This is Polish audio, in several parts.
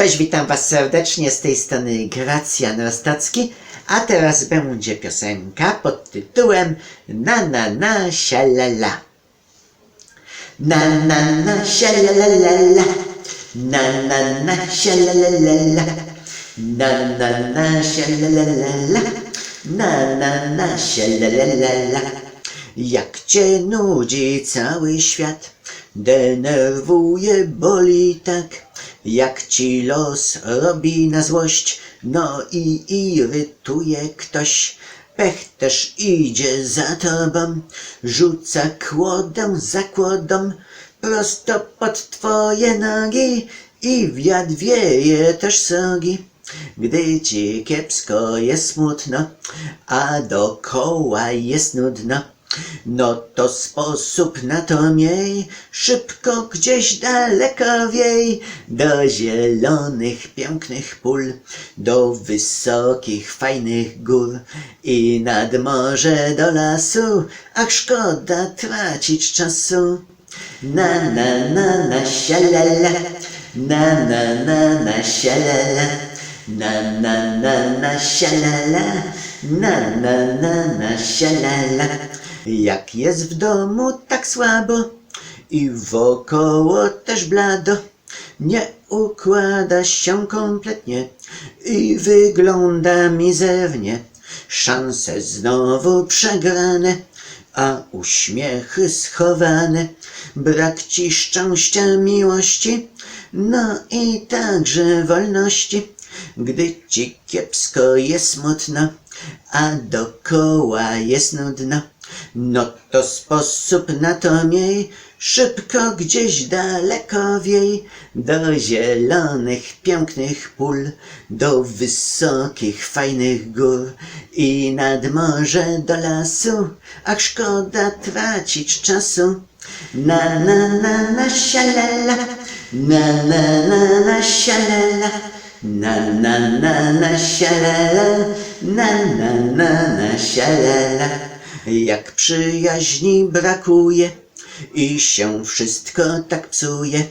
Cześć, witam Was serdecznie z tej strony Gracjan Rostocki, a teraz będzie piosenka pod tytułem Na na na sialala. Na na na sialalala. Na na na sialalala. Na na na sialalala. Na na na sialalala. Jak cię nudzi cały świat, denerwuje, boli tak, jak ci los robi na złość, no i irytuje ktoś. Pech też idzie za tobą, rzuca kłodą za kłodą, prosto pod twoje nogi i wiatr wieje też sogi. Gdy ci kiepsko jest smutno, a dokoła jest nudno, no to sposób na to miej, szybko gdzieś daleko wiej, do zielonych, pięknych pól, do wysokich, fajnych gór i nad morze do lasu, ach szkoda tracić czasu. Na na na na sialala, na na na na sialala, na na na na sialala, na na na na sialala. Jak jest w domu tak słabo i wokoło też blado, nie układa się kompletnie i wygląda mizernie. Szanse znowu przegrane, a uśmiechy schowane, brak ci szczęścia, miłości, no i także wolności. Gdy ci kiepsko jest smutno, a dokoła jest nudno, no to sposób na to miej, szybko gdzieś daleko wiej, do zielonych, pięknych pól, do wysokich, fajnych gór i nad morze do lasu, ach szkoda tracić czasu. Na na na na sialala, na na na na sialala, na na na na sialala, na na na na sialala. Jak przyjaźni brakuje i się wszystko tak psuje,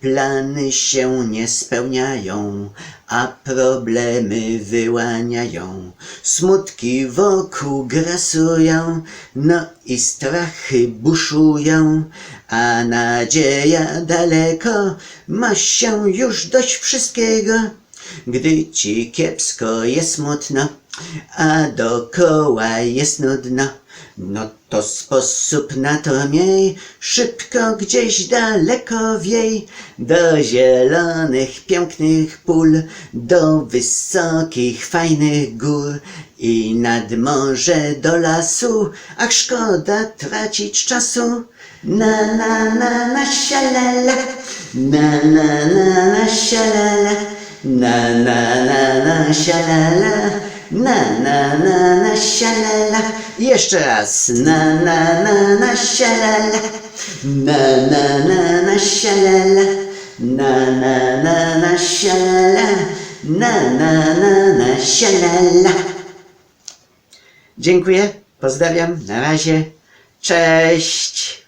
plany się nie spełniają, a problemy wyłaniają. Smutki wokół grasują, no i strachy buszują, a nadzieja daleko, ma się już dość wszystkiego. Gdy ci kiepsko jest smutno, a dokoła jest nudno, no to sposób na to miej, szybko gdzieś daleko wiej, do zielonych, pięknych pól, do wysokich, fajnych gór i nad morze do lasu, ach szkoda tracić czasu. Na na na na sialala, na na na na sialala, na na na na sialala, na na na na sialala. Jeszcze raz. Na na na na sialala, na na na na sialala, na na na na sialala, na na na na sialala. Dziękuję, pozdrawiam, na razie, cześć.